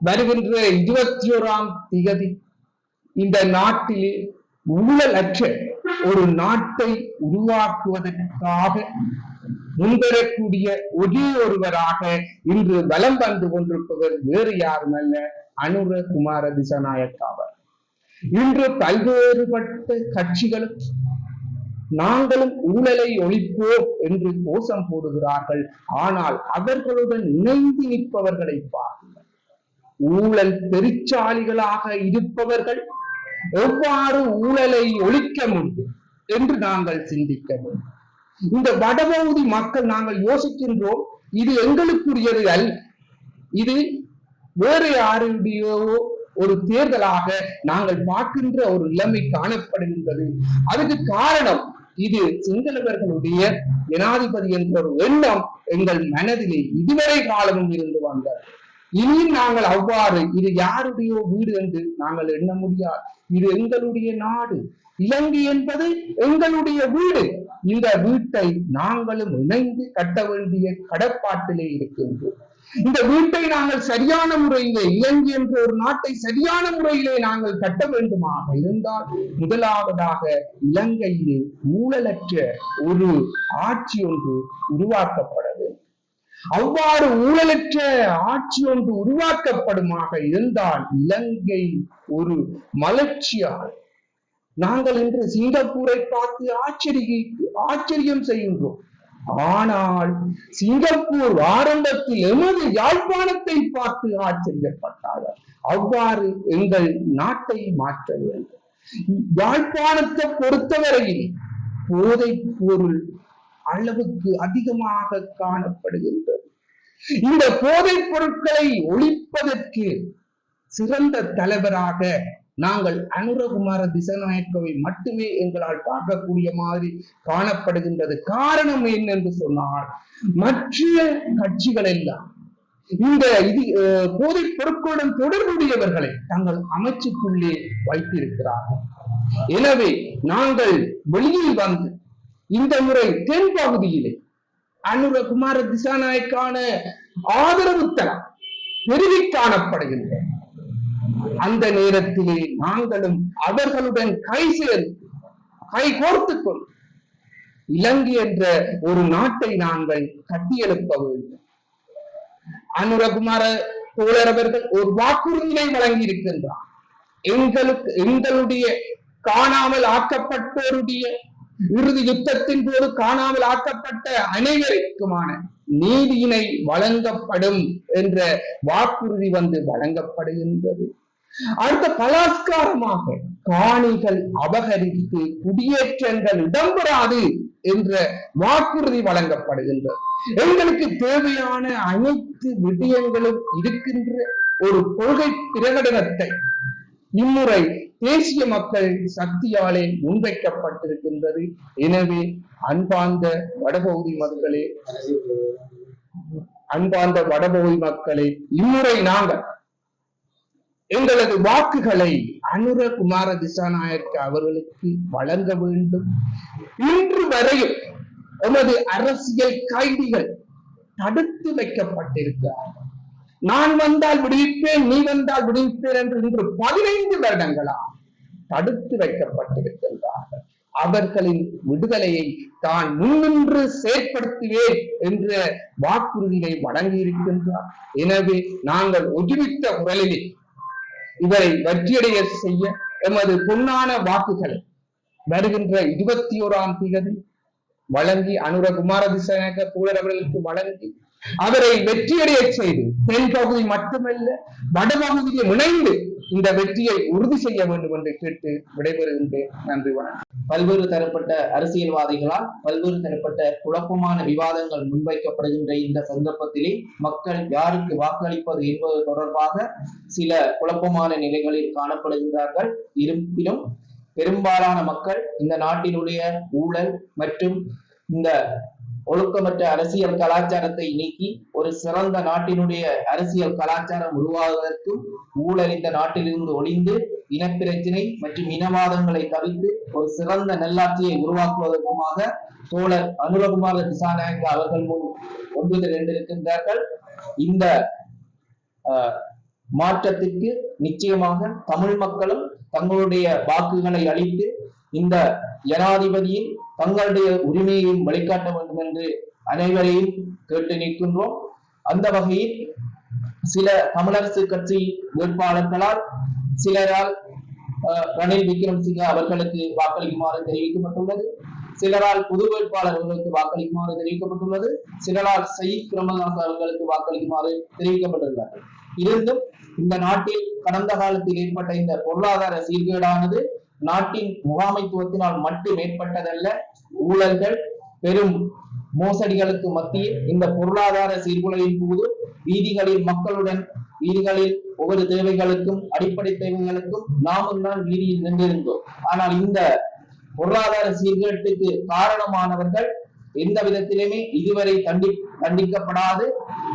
வருகின்ற இருபத்தி ஓராம் திகதி. இந்த நாட்டிலே ஊழலற்ற ஒரு நாட்டை உருவாக்குவதற்காக முன்வரக்கூடிய ஒரே ஒருவராக இன்று வலம் வந்து கொண்டிருப்பவர் வேறு யாருமல்ல அனுர குமார திசநாயக் இன்று பல்வேறுபட்ட கட்சிகளும் நாங்களும் ஊழலை ஒழிப்போம் என்று கோஷம் போடுகிறார்கள். ஆனால் அவர்களுடன் இணைந்து நிற்பவர்களை பார்க்க ஊழல் பெருச்சாலிகளாக இருப்பவர்கள் எவ்வாறு ஊழலை ஒழிக்க முடியும் என்று நாங்கள் சிந்திக்க வேண்டும். இந்த வடபகுதி மக்கள் நாங்கள் யோசிக்கின்றோம் இது எங்களுக்குரியது அல்ல. இது வேறு யாருடையோ ஒரு தேர்தலாக நாங்கள் பார்க்கின்ற ஒரு நிலைமை காணப்படுகின்றது. அதுக்கு காரணம் இது சிங்களவர்களுடைய ஜனாதிபதி என்ற ஒரு எண்ணம் எங்கள் மனதிலே இதுவரை காலமும் இருந்து வந்தது. இனியும் நாங்கள் அவ்வாறு இது யாருடைய வீடு என்று நாங்கள் எண்ண முடியாது. இது எங்களுடைய நாடு. இலங்கை என்பது எங்களுடைய வீடு. இந்த வீட்டை நாங்களும் இணைந்து கட்ட வேண்டிய கடப்பாட்டிலே இருக்கின்றோம். இந்த வீட்டை நாங்கள் சரியான முறையிலே இலங்கை என்ற ஒரு நாட்டை சரியான முறையிலே நாங்கள் கட்ட வேண்டுமாக இருந்தால் முதலாவதாக இலங்கையிலே ஊழலற்ற ஒரு ஆட்சி ஒன்று உருவாக்கப்பட வேண்டும். அவ்வாறு ஊழலற்ற ஆட்சி ஒன்று உருவாக்கப்படுமாக இருந்தால் இலங்கை ஒரு மலர்ச்சியால். நாங்கள் இன்று சிங்கப்பூரை பார்த்து ஆச்சரிய ஆச்சரியம் செய்கின்றோம். ஆனால் சிங்கப்பூர் ஆரம்பத்தில் எமது யாழ்ப்பாணத்தை பார்த்து ஆச்சரியப்பட்டார்கள் அவ்வாறு எங்கள் நாட்டை மாற்ற வேண்டும். யாழ்ப்பாணத்தை பொறுத்தவரையில் போதைப் பொருள் அளவுக்கு அதிகமாக காணப்படுகின்றது. இந்த போதைப் பொருட்களை ஒழிப்பதற்கு சிறந்த தலைவராக நாங்கள் அனுரகுமார திசநாயக்கவை மட்டுமே எங்களால் பார்க்கக்கூடிய மாதிரி காணப்படுகின்றது. காரணம் என்னென்று சொன்னால் மற்ற கட்சிகள் எல்லாம் இந்த இது அஹ், போதைப் பொருட்களுடன் தொடர்புடையவர்களை தங்கள் அமைச்சுக்குள்ளே வைத்திருக்கிறார்கள். எனவே நாங்கள் வெளியில் வந்து இந்த முறை தென் பகுதியிலே அனுரகுமார திசாநாயக்கான ஆதரவு தரம் பெருகி காணப்படுகின்றன அந்த நேரத்திலே நாங்களும் அவர்களுடன் கை சேர்ந்து கை கோர்த்துக் கொண்டு இலங்கை என்ற ஒரு நாட்டை நாங்கள் கட்டியெழுப்ப வேண்டும். அனுரகுமார தோழர் அவர்கள் ஒரு வாக்குறுதியை வழங்கி இருக்கின்றார் எங்களுக்கு எங்களுடைய காணாமல் ஆக்கப்பட்டோருடைய இறுதி யுத்தத்தின் போது காணாமல் ஆக்கப்பட்ட அனைவருக்குமான நீதியினை வழங்கப்படும் என்ற வாக்குறுதி வந்து வழங்கப்படுகின்றது. அடுத்த பலாத்காரமாக காணிகள் அபகரித்து குடியேற்றங்கள் இடம்பெறாது என்ற வாக்குறுதி வழங்கப்படுகின்றது. எங்களுக்கு தேவையான அனைத்து விடயங்களும் இருக்கின்ற ஒரு கொள்கை பிரகடனத்தை இம்முறை தேசிய மக்கள் சக்தியாலே முன்வைக்கப்பட்டிருக்கின்றது. எனவே அன்பார்ந்த வடபகுதி மக்களே அன்பார்ந்த வடபகுதி மக்களே இம்முறை நாங்கள் எங்களது வாக்குகளை அனுர குமார திசாநாயக்க அவர்களுக்கு வழங்க வேண்டும். இன்று வரையும் எமது அரசியல் கைதிகள் தடுத்து வைக்கப்பட்டிருக்கிறார்கள். நான் வந்தால் விடுவிப்பேன் நீ வந்தால் விடுவிப்பேன் என்று இன்று பதினைந்து வருடங்களா தடுத்து வைக்கப்பட்டிருக்கின்றார்கள். அவர்களின் விடுதலையை தான் முன்னின்று செயற்படுத்துவேன் என்ற வாக்குறுதியை வழங்கியிருக்கின்றார். எனவே நாங்கள் ஒதுவித்த குரலில் இவரை வெற்றியடைய செய்ய எமது பொன்னான வாக்குகளை வருகின்ற இருபத்தி ஓராம் தேதி வழங்கி அனுர குமார திசநாயக்க அவர்களுக்கு வழங்கி அவரை வெற்றியடைய செய்து தென் பகுதி மட்டுமல்ல வடபகுதியை இணைந்து இந்த வெற்றியை உறுதி செய்ய வேண்டும் என்று கேட்டு விடைபெறுகின்றேன். நன்றி வணக்கம். பல்வேறு தரப்பட்ட அரசியல்வாதிகளால் பல்வேறு தரப்பட்ட குழப்பமான விவாதங்கள் முன்வைக்கப்படுகின்ற இந்த சந்தர்ப்பத்திலே மக்கள் யாருக்கு வாக்களிப்பது என்பது தொடர்பாக சில குழப்பமான நிலைகளில் காணப்படுகின்றார்கள். இருப்பினும் பெரும்பாலான மக்கள் இந்த நாட்டினுடைய ஊழல் மற்றும் இந்த ஒழுக்கமற்ற அரசியல் கலாச்சாரத்தை நீக்கி ஒரு சிறந்த நாட்டினுடைய அரசியல் கலாச்சாரம் உருவாவதற்கும் ஊழல் இந்த நாட்டிலிருந்து ஒளிந்து இனப்பிரச்சினை மற்றும் இனவாதங்களை தவிர்த்து ஒரு சிறந்த நல்லாட்சியை உருவாக்குவதற்குமாக தோழர் அனுரகுமார திசாநாயக அவர்கள் முன் ஒன்பது ரெண்டு இந்த ஆஹ், மாற்றத்திற்கு நிச்சயமாக தமிழ் மக்களும் தங்களுடைய வாக்குகளை அளித்து இந்த ஜனாதிபதியின் தங்களுடைய உரிமையையும் வழிகாட்ட வேண்டும் என்று அனைவரையும் கேட்டு நிற்கின்றோம். அந்த வகையில் சில தமிழரசு கட்சி வேட்பாளர்களால் சிலரால் ரணில் விக்ரம்சிங்க அவர்களுக்கு வாக்களிக்குமாறு தெரிவிக்கப்பட்டுள்ளது. சிலரால் புது வேட்பாளர்களுக்கு வாக்களிக்குமாறு தெரிவிக்கப்பட்டுள்ளது. சிலரால் சயீத் பிரமதாஸ் அவர்களுக்கு வாக்களிக்குமாறு தெரிவிக்கப்பட்டுள்ளது. இருந்தும் இந்த நாட்டில் கடந்த காலத்தில் ஏற்பட்ட இந்த பொருளாதார சீர்கேடானது நாட்டின் முகாமைத்துவத்தினால் மட்டும் ஏற்பட்டதல்ல ஊழல்கள் பெரும் மோசடிகளுக்கு மத்தியில் இந்த பொருளாதார சீர்குலையின் போது வீதிகளில் மக்களுடன் வீதிகளில் ஒவ்வொரு தேவைகளுக்கும் அடிப்படை தேவைகளுக்கும் நாமும் தான் வீதியில் நின்றிருந்தோம். ஆனால் இந்த பொருளாதார சீர்கேட்டுக்கு காரணமானவர்கள் எந்த விதத்திலுமே இதுவரை தண்டி தண்டிக்கப்படாது.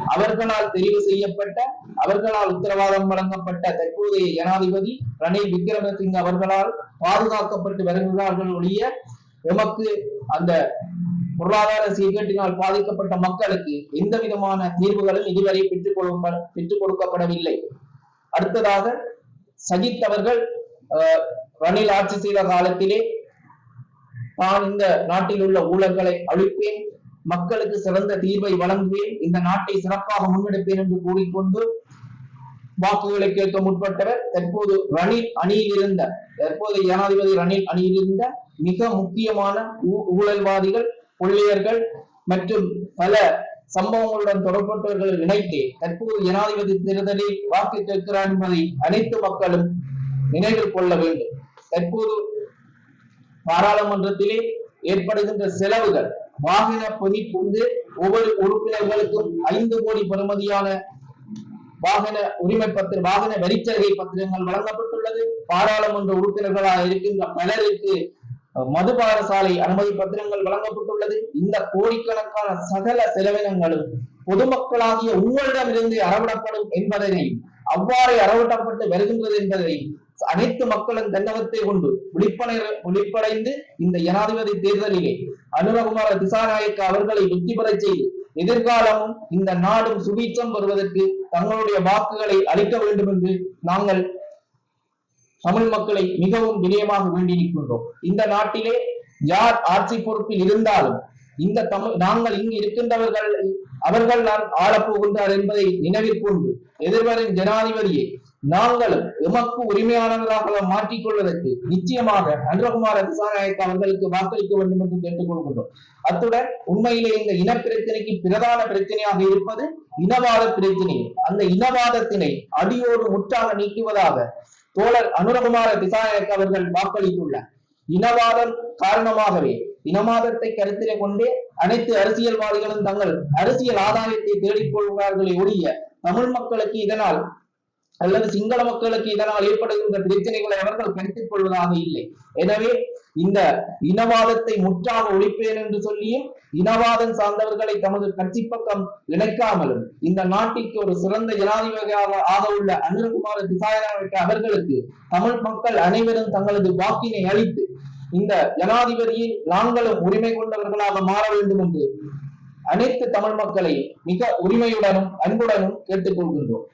அவர்களால் தெரிவு செய்யப்பட்ட அவர்களால் உத்தரவாதம் வழங்கப்பட்ட தற்போதைய ஜனாதிபதி ரணில் விக்ரமசிங்க அவர்களால் பாதுகாக்கப்பட்டு வருகிறார்கள் ஒழிய எமக்கு அந்த பொருளாதார சீர்கேட்டினால் பாதிக்கப்பட்ட மக்களுக்கு எந்த விதமான தீர்வுகளும் இதுவரை பெற்றுக் கொடுக்க பெற்றுக் கொடுக்கப்படவில்லை. அடுத்ததாக சஜித் அவர்கள் அஹ், ரணில் ஆட்சி செய்த காலத்திலே நான் இந்த நாட்டில் உள்ள ஊழல்களை அழிப்பேன் மக்களுக்கு சிறந்த தீர்வை வழங்குவேன் இந்த நாட்டை சிறப்பாக முன்னெடுப்பேன் என்று கூறிக்கொண்டு வாக்குகளை கேட்க முற்பட்டவர். தற்போது ரணில் அணியில் இருந்த தற்போது ஜனாதிபதி ரணில் அணியில் இருந்த மிக முக்கியமான ஊ- ஊழல்வாதிகள் கொள்ளையர்கள் மற்றும் பல சம்பவங்களுடன் தொடர்பட்டவர்களை இணைத்து தற்போது ஜனாதிபதி தேர்தலில் வாக்கு கேட்கிறார் என்பதை அனைத்து மக்களும் நினைவில் கொள்ள வேண்டும். தற்போது பாராளுமன்றத்திலே ஏற்படுகின்ற செலவுகள் வாகன பதிப்புந்து ஒவ்வொரு உறுப்பினர்களுக்கும் ஐந்து கோடி பெறுமதியான வாகன உரிமை பத்திர வாகன வரிச்சலுகை பத்திரங்கள் வழங்கப்பட்டுள்ளது. பாராளுமன்ற உறுப்பினர்களாக இருக்கின்ற பலருக்கு மதுபான சாலை அனுமதி பத்திரங்கள் வழங்கப்பட்டுள்ளது. இந்த கோடிக்கணக்கான சகல செலவினங்களும் பொதுமக்களாகிய உங்களிடமிருந்து அறவிடப்படும் என்பதனையும் அவ்வாறு அறவிடப்பட்டு வருகின்றது என்பதை அனைத்து மக்களும் தன்னகத்தை கொண்டு விழிப்படை விழிப்படைந்து இந்த ஜனாதிபதி தேர்தலிலே அனுரகுமார திசாநாயக்க அவர்களை வெற்றி பெறச் செய்து எதிர்காலமும் இந்த நாடும் சுபீட்சம் வருவதற்கு தங்களுடைய வாக்குகளை அளிக்க வேண்டும் என்று நாங்கள் தமிழ் மக்களை மிகவும் விஜயமாக வேண்டியிருக்கின்றோம். இந்த நாட்டிலே யார் ஆட்சி பொறுப்பில் இருந்தாலும் இந்த தமிழ் நாங்கள் இங்கு இருக்கின்றவர்கள் அவர்கள் நான் ஆளப்போகின்றார் என்பதை நினைவிற்கொண்டு. எதிர்வரும் ஜனாதிபதியை நாங்கள் எமக்கு உரிமையாளர்களாக மாற்றிக் கொள்வதற்கு நிச்சயமாக அன்றகுமார திசாநாயக்க அவர்களுக்கு வாக்களிக்க வேண்டும் என்று கேட்டுக்கொள்கின்றோம். அத்துடன் உண்மையிலே இந்த இனப்பிரச்சனைக்கு பிரதான பிரச்சனையாக இருப்பது இனவாத பிரச்சனை அந்த இனவாதத்தினை அடியோடு முற்றாக நீக்குவதாக தோழர் அனுரகுமார திசாநாயக்க அவர்கள் வாக்களித்துள்ளார் இனவாதம் காரணமாகவே இனவாதத்தை கருத்திலே கொண்டே அனைத்து அரசியல்வாதிகளும் தங்கள் அரசியல் ஆதாயத்தை தேடிக் கொள்கிறார்களே ஒழிய தமிழ் மக்களுக்கு இதனால் அல்லது சிங்கள மக்களுக்கு இதனால் ஏற்படுகின்ற பிரச்சனைகளை அவர்கள் கருத்தில் கொள்வதாக இல்லை. எனவே இந்த இனவாதத்தை முற்றாக ஒழிப்பேன் என்று சொல்லியும் இனவாதம் சார்ந்தவர்களை தமது கட்சி பக்கம் இணைக்காமலும் இந்த நாட்டிற்கு ஒரு சிறந்த ஜனாதிபதியாக ஆக உள்ள அனில்குமார திசாயனாவிற்கு அவர்களுக்கு தமிழ் மக்கள் அனைவரும் தங்களது வாக்கினை அளித்து இந்த ஜனாதிபதியில் நாங்களும் உரிமை கொண்டவர்களாக மாற வேண்டும் என்று அனைத்து தமிழ் மக்களை மிக உரிமையுடனும் அன்புடனும் கேட்டுக்கொள்கின்றோம்.